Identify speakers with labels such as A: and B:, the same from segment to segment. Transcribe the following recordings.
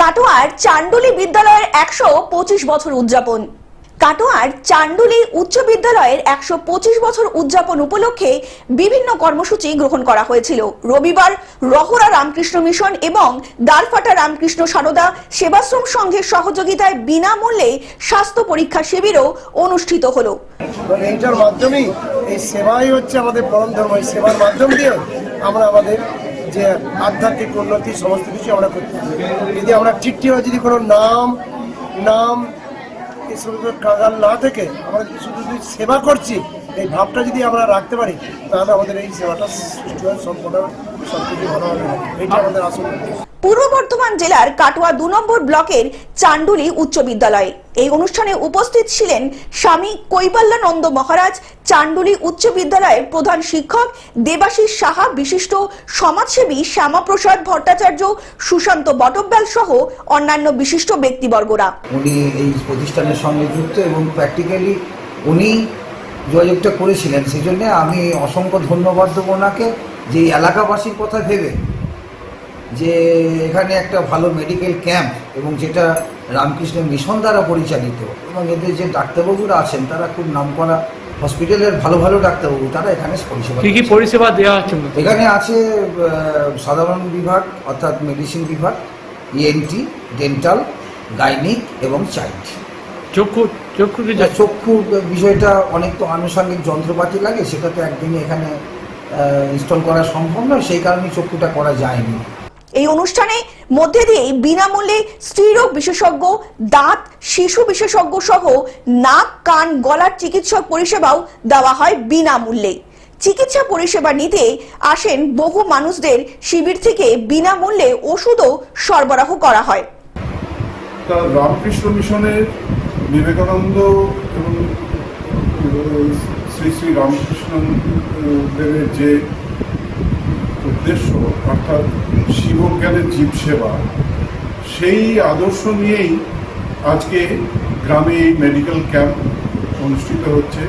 A: কাটোয়ার চান্ডুলি বিদ্যালয়ের একশো পঁচিশ বছর উদযাপন। কাটোয়ার চান্ডুলি উচ্চ বিদ্যালয়ের একশো পঁচিশ বছর উদযাপন উপলক্ষে বিভিন্ন কর্মসূচি গ্রহণ করা হয়েছিল। রবিবার রহরা রামকৃষ্ণ মিশন এবং দালফাটা রামকৃষ্ণ সারদা সেবাশ্রম সংঘের সহযোগিতায় বিনামূল্যে স্বাস্থ্য পরীক্ষা শিবিরও অনুষ্ঠিত হলো।
B: এইটার মাধ্যমেই এই সেবাই হচ্ছে আমাদের পরম ধর্ম। সেবার মাধ্যম দিয়ে আমরা আমাদের যে আধ্যাত্মিক উন্নতি, সমস্ত কিছু আমরা করতে যদি আমরা ঠিকঠিভাবে যদি কোনো নাম নাম এসব কাগাল না থেকে আমরা শুধু সেবা করছি এই ভাবটা যদি আমরা রাখতে পারি তাহলে আমাদের এই সেবাটা সুষ্ঠুভাবে সম্পূর্ণ সব কিছু ভালো হবে। এইটা আমাদের আসল
A: পূর্ব বর্ধমান জেলার কাটোয়া দু নম্বর ব্লকের চান্ডুলি উচ্চ বিদ্যালয়ে এই অনুষ্ঠানে উপস্থিত ছিলেন স্বামী কৈবাল্যানন্দ মহারাজ চান্ডুলি উচ্চ বিদ্যালয়ের প্রধান শিক্ষক দেবাশিস সাহা বিশিষ্ট সমাজসেবী শ্যামাপ্রসাদ ভট্টাচার্য সুশান্ত বটব্যাল সহ অন্যান্য বিশিষ্ট ব্যক্তিবর্গরা।
C: উনি এই প্রতিষ্ঠানের সঙ্গে যুক্ত এবং প্র্যাকটিক্যালি উনি যোগাযোগটা করেছিলেন সেই জন্যে আমি অসংখ্য ধন্যবাদ দেবো ওনাকে যে এলাকাবাসীর কথা ভেবে যে এখানে একটা ভালো মেডিকেল ক্যাম্প এবং যেটা রামকৃষ্ণ মিশন দ্বারা পরিচালিত এবং এদের যে ডাক্তারবাবুরা আছেন তারা খুব নামকরা হসপিটালের ভালো ভালো ডাক্তারবাবু তারা এখানে পরিষেবা
D: কি কি পরিষেবা দেওয়া হচ্ছে
C: এখানে আছে সাধারণ বিভাগ অর্থাৎ মেডিসিন বিভাগ ইএনটি ডেন্টাল গাইনিক এবং চাইল্ড
D: চক্ষু চক্ষু
C: চক্ষু বিষয়টা অনেক তো আনুষঙ্গিক যন্ত্রপাতি লাগে সেটা তো একদিনে এখানে ইনস্টল করা সম্ভব নয় সেই কারণে চক্ষুটা করা যায়নি।
A: এই অনুষ্ঠানে মধ্যে দিয়ে বিনামূল্যে স্ত্রীরোগ বিশেষজ্ঞ দাঁত শিশু বিশেষজ্ঞ সহ নাক কান গলার চিকিৎসক পরিষেবাও দেওয়া হয় বিনামূল্যে। চিকিৎসা পরিষেবা নিতে আসেন বহু মানুষদের শিবির থেকে বিনামূল্যে ওষুধও সরবরাহ করা হয়।
E: রামকৃষ্ণ মিশনের বিবেকানন্দ এবং শ্রী শ্রী রামকৃষ্ণ দেবের যে উদ্দেশ্য, অর্থাৎ শিবজ্ঞানের জীব সেবা, সেই আদর্শ নিয়েই আজকে গ্রামে এই মেডিকেল ক্যাম্প অনুষ্ঠিত হচ্ছে।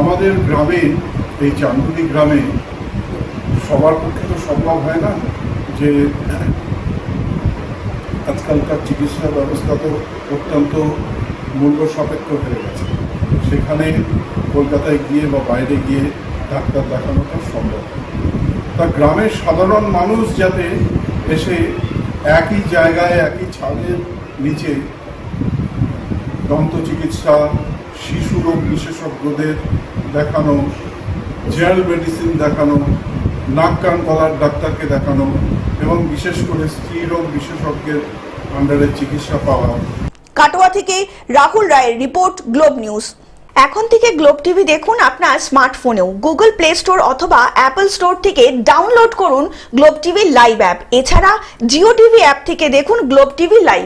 E: আমাদের গ্রামে, এই চান্দুলি গ্রামে সবার পক্ষে তো সম্ভব হয় না যে আজকালকার চিকিৎসা ব্যবস্থা তো অত্যন্ত মূল্য সাপেক্ষ হয়ে গেছে। সেখানে কলকাতায় গিয়ে বা বাইরে গিয়ে ডাক্তার দেখানোটা সম্ভব। তা গ্রামের সাধারণ মানুষ যাতে এসে একই জায়গায়, একই ছাদের নিচে দন্ত চিকিৎসা, শিশু রোগ বিশেষজ্ঞদের দেখানো, জেনারেল মেডিসিন দেখানো, নাক কান গলার ডাক্তারকে দেখানো এবং বিশেষ করে স্ত্রী রোগ বিশেষজ্ঞের আন্ডারে চিকিৎসা পাওয়া
A: কাটোয়া থেকে রাহুল রায়ের রিপোর্ট, গ্লোব নিউজ। এখন থেকে গ্লোব টিভি দেখুন আপনার স্মার্টফোনেও। গুগল প্লে স্টোর অথবা অ্যাপল স্টোর থেকে ডাউনলোড করুন গ্লোব টিভি লাইভ অ্যাপ। এছাড়া জিও টিভি অ্যাপ থেকে দেখুন গ্লোব টিভি লাইভ।